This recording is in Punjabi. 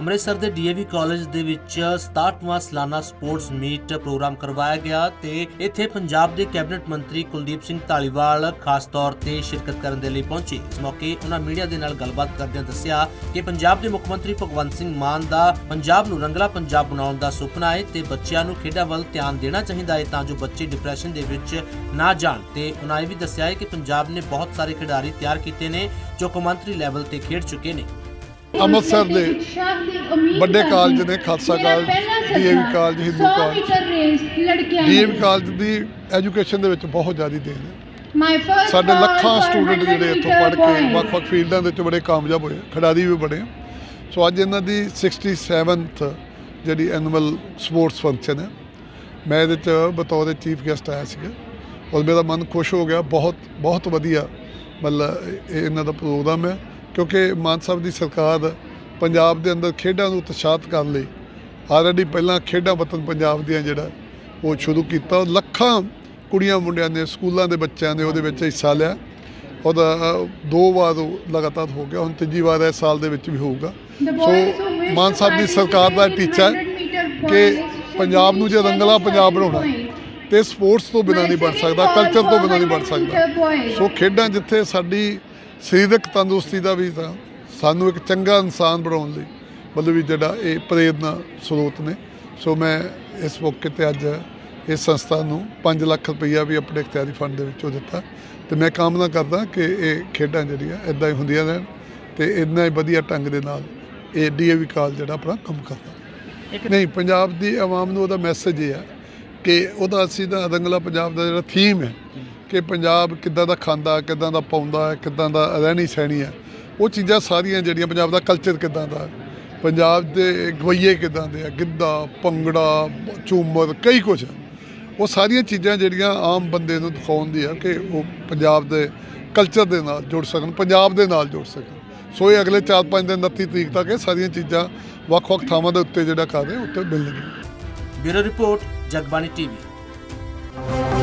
ਅੰਮ੍ਰਿਤਸਰ ਦੇ ਡੀਏਵੀ ਕਾਲਜ ਦੇ ਵਿੱਚ 67ਵਾਂ ਸਾਲਾਨਾ ਸਪੋਰਟਸ ਮੀਟ ਪ੍ਰੋਗਰਾਮ ਕਰਵਾਇਆ ਗਿਆ ਤੇ ਇੱਥੇ ਪੰਜਾਬ ਦੇ ਕੈਬਨਿਟ ਮੰਤਰੀ ਕੁਲਦੀਪ ਸਿੰਘ ਢਾਲੀਵਾਲ ਖਾਸ ਤੌਰ ਤੇ ਸ਼ਿਰਕਤ ਕਰਨ ਦੇ ਲਈ ਪਹੁੰਚੇ। ਇਸ ਮੌਕੇ ਉਹਨਾਂ ਮੀਡੀਆ ਦੇ ਨਾਲ ਗੱਲਬਾਤ ਕਰਦਿਆਂ ਦੱਸਿਆ ਕਿ ਪੰਜਾਬ ਦੇ ਮੁੱਖ ਮੰਤਰੀ ਭਗਵੰਤ ਸਿੰਘ ਮਾਨ ਦਾ ਪੰਜਾਬ ਨੂੰ ਰੰਗਲਾ ਪੰਜਾਬ ਬਣਾਉਣ ਦਾ ਸੁਪਨਾ ਹੈ ਤੇ ਬੱਚਿਆਂ ਨੂੰ ਖੇਡਾਂ ਵੱਲ ਧਿਆਨ ਦੇਣਾ ਚਾਹੀਦਾ ਹੈ ਤਾਂ ਜੋ ਬੱਚੇ ਡਿਪਰੈਸ਼ਨ ਦੇ ਵਿੱਚ ਨਾ ਜਾਣ। ਤੇ ਉਹਨਾਂ ਇਹ ਵੀ ਦੱਸਿਆ ਹੈ ਕਿ ਪੰਜਾਬ ਨੇ ਬਹੁਤ ਸਾਰੇ ਖਿਡਾਰੀ ਤਿਆਰ ਕੀਤੇ ਨੇ ਜੋ ਕੌਮਾਂਤਰੀ ਲੈਵਲ ਤੇ ਖੇਡ ਚੁੱਕੇ ਨੇ। ਅੰਮ੍ਰਿਤਸਰ ਦੇ ਵੱਡੇ ਕਾਲਜ ਨੇ Khalsa college DAV college Hindu college. DAV college ਦੀ ਐਜੂਕੇਸ਼ਨ ਦੇ ਵਿੱਚ ਬਹੁਤ ਜ਼ਿਆਦਾ ਦੇਣ ਹੈ। ਸਾਡੇ ਲੱਖਾਂ ਸਟੂਡੈਂਟ ਜਿਹੜੇ ਇੱਥੋਂ ਪੜ੍ਹ ਕੇ ਵੱਖ-ਵੱਖ ਫੀਲਡਾਂ ਦੇ ਵਿੱਚ ਬੜੇ ਕਾਮਯਾਬ ਹੋਏ ਖਿਡਾਰੀ ਵੀ ਬੜੇ ਸੋ ਅੱਜ ਇਹਨਾਂ ਦੀ 67th ਜਿਹੜੀ ਐਨੂਅਲ ਸਪੋਰਟਸ ਫੰਕਸ਼ਨ ਹੈ ਮੈਂ ਇਹਦੇ ਚ ਬਤੌਰ ਚੀਫ ਗੈਸਟ ਆਇਆ ਸੀਗਾ। ਔਰ ਮੇਰਾ ਮਨ ਖੁਸ਼ ਹੋ ਗਿਆ ਬਹੁਤ ਬਹੁਤ ਵਧੀਆ ਮਤਲਬ ਇਹ ਇਹਨਾਂ ਦਾ ਪ੍ਰੋਗਰਾਮ ਹੈ। ਕਿਉਂਕਿ ਮਾਨ ਸਾਹਿਬ ਦੀ ਸਰਕਾਰ ਪੰਜਾਬ ਦੇ ਅੰਦਰ ਖੇਡਾਂ ਨੂੰ ਉਤਸ਼ਾਹਤ ਕਰਨ ਲਈ ਆਲਰੇਡੀ ਪਹਿਲਾਂ ਖੇਡਾਂ ਵਤਨ ਪੰਜਾਬ ਦੀਆਂ ਜਿਹੜਾ ਉਹ ਸ਼ੁਰੂ ਕੀਤਾ। ਲੱਖਾਂ ਕੁੜੀਆਂ ਮੁੰਡਿਆਂ ਨੇ ਸਕੂਲਾਂ ਦੇ ਬੱਚਿਆਂ ਨੇ ਉਹਦੇ ਵਿੱਚ ਹਿੱਸਾ ਲਿਆ। ਉਹਦਾ ਦੋ ਵਾਰ ਲਗਾਤਾਰ ਹੋ ਗਿਆ। ਹੁਣ ਤੀਜੀ ਵਾਰ ਇਸ ਸਾਲ ਦੇ ਵਿੱਚ ਵੀ ਹੋਊਗਾ। ਸੋ ਮਾਨ ਸਾਹਿਬ ਦੀ ਸਰਕਾਰ ਦਾ ਟੀਚਾ ਕਿ ਪੰਜਾਬ ਨੂੰ ਜੇ ਰੰਗਲਾ ਪੰਜਾਬ ਬਣਾਉਣਾ ਤੇ ਸਪੋਰਟਸ ਤੋਂ ਬਿਨਾਂ ਨਹੀਂ ਬਣ ਸਕਦਾ ਕਲਚਰ ਤੋਂ ਬਿਨਾਂ ਨਹੀਂ ਬਣ ਸਕਦਾ। ਸੋ ਖੇਡਾਂ ਜਿੱਥੇ ਸਾਡੀ ਸਰੀਰਕ ਤੰਦਰੁਸਤੀ ਦਾ ਵੀ ਤਾਂ ਸਾਨੂੰ ਇੱਕ ਚੰਗਾ ਇਨਸਾਨ ਬਣਾਉਣ ਲਈ ਮਤਲਬ ਵੀ ਜਿਹੜਾ ਇਹ ਪ੍ਰੇਰਨਾ ਸਰੋਤ ਨੇ। ਸੋ ਮੈਂ ਇਸ ਮੌਕੇ ਤੇ ਅੱਜ ਇਸ ਸੰਸਥਾ ਨੂੰ 5 ਲੱਖ ਰੁਪਈਆ ਵੀ ਆਪਣੇ ਇਖਤਿਆਰੀ ਫੰਡ ਦੇ ਵਿੱਚੋਂ ਦਿੱਤਾ। ਤੇ ਮੈਂ ਕਾਮਨਾ ਕਰਦਾ ਕਿ ਇਹ ਖੇਡਾਂ ਜਿਹੜੀਆਂ ਇਦਾਂ ਹੀ ਹੁੰਦੀਆਂ ਰਹਿਣ ਤੇ ਇੰਨਾ ਹੀ ਵਧੀਆ ਢੰਗ ਦੇ ਨਾਲ ਇਹ ਡੀਏਵੀ ਕਾਲ ਜਿਹੜਾ ਆਪਣਾ ਕੰਮ ਕਰਦਾ। ਨਹੀਂ ਪੰਜਾਬ ਦੀ ਆਵਾਮ ਨੂੰ ਉਹਦਾ ਮੈਸੇਜ ਇਹ ਹੈ ਕਿ ਉਹਦਾ ਅਸੀਂ ਦਾ ਰੰਗਲਾ ਪੰਜਾਬ ਦਾ ਜਿਹੜਾ ਥੀਮ ਹੈ ਕਿ ਪੰਜਾਬ ਕਿੱਦਾਂ ਦਾ ਖਾਂਦਾ, ਕਿੱਦਾਂ ਦਾ ਪਾਉਂਦਾ ਹੈ ਕਿੱਦਾਂ ਦਾ ਰਹਿਣੀ ਸਹਿਣੀ ਹੈ, ਉਹ ਚੀਜ਼ਾਂ ਸਾਰੀਆਂ ਜਿਹੜੀਆਂ ਪੰਜਾਬ ਦਾ ਕਲਚਰ ਕਿੱਦਾਂ ਦਾ ਪੰਜਾਬ ਦੇ ਗਵਈਏ ਕਿੱਦਾਂ ਦੇ ਆ, ਗਿੱਧਾ, ਭੰਗੜਾ, ਝੂਮਰ, ਕਈ ਕੁਝ ਉਹ ਸਾਰੀਆਂ ਚੀਜ਼ਾਂ ਜਿਹੜੀਆਂ ਆਮ ਬੰਦੇ ਨੂੰ ਦਿਖਾਉਣ ਦੀ ਆ ਕਿ ਉਹ ਪੰਜਾਬ ਦੇ ਕਲਚਰ ਦੇ ਨਾਲ ਜੁੜ ਸਕਣ, ਪੰਜਾਬ ਦੇ ਨਾਲ ਜੁੜ ਸਕਣ। ਸੋ ਇਹ ਅਗਲੇ 4-5 ਦਿਨ 29 ਤਰੀਕ ਤੱਕ ਇਹ ਸਾਰੀਆਂ ਚੀਜ਼ਾਂ ਵੱਖ-ਵੱਖ ਥਾਵਾਂ ਦੇ ਉੱਤੇ ਜਿਹੜਾ ਕਰ ਰਹੇ ਉੱਤੇ ਮਿਲਣਗੀਆਂ। Bureau report, Jagbani TV.